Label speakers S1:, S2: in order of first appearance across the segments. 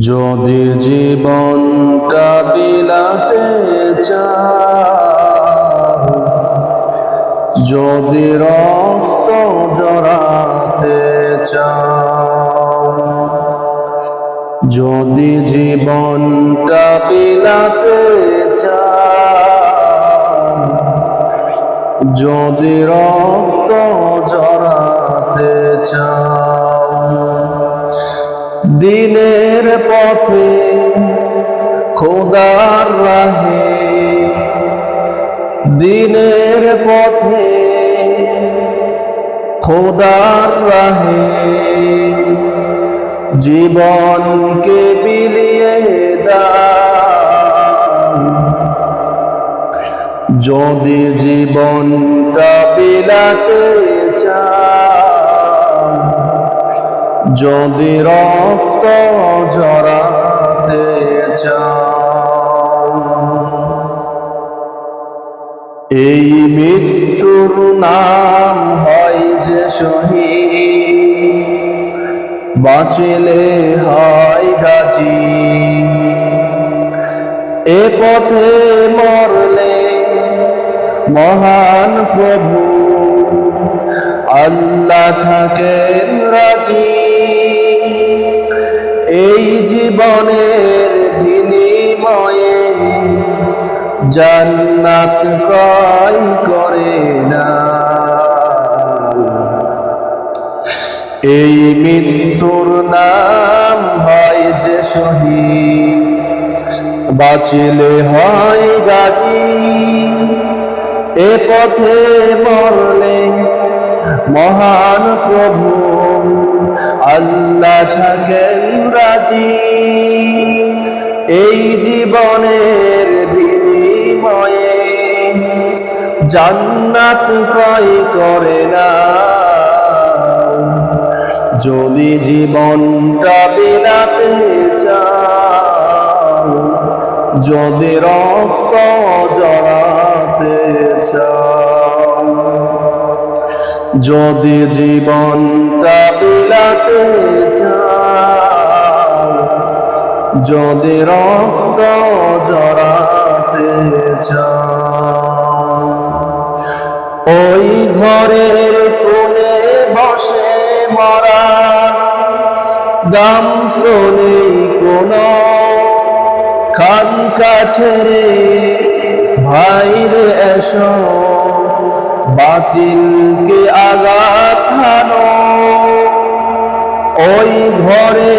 S1: যদি জীবনটা বিলাতে যদি রক্ত জড়াতে যদি জীবনটা বিলাতে যদি রক্ত জড়াতে চাও দিনের পথে খোদার রাহে। দিনের পথে খোদার রাহে। জীবনকে বিলিয়ে যদি জীবনটা বিলাতে চাও যদি রক্ত জড়াতে এই মৃত্যুর নাম হয় যে শহীদ। বাঁচলে হয় গাজী। এ পথে মরলে মহান প্রভু। আল্লাহ থাকেন রাজি। এই জীবনের বিনিময়ে জান্নাত কয় করে না। এই মৃত্যুর নাম হয় যে শহীদ। বাঁচলে হয় গাজী। এ পথে মরলে মহান প্রভু আল্লাহ থাকেন রাজি এই জীবনের বিনিময়ে জান্নাত ক্রয় করে না। যদি জীবনটা বিলাতে চাও, যদি রক্ত জড়াতে চাও, যদি জীবনটা বিলাতে চাও যদি রক্ত জড়াতে ওই ঘরের কোণে বসে মরা দাম তো নেই কোনো। খানকা ছেড়ে ভাইরে এসো, বাতিলকে আঘাত হানো। ওই ঘরের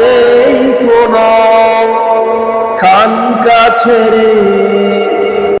S1: নেই কোনো খানকা ছেড়ে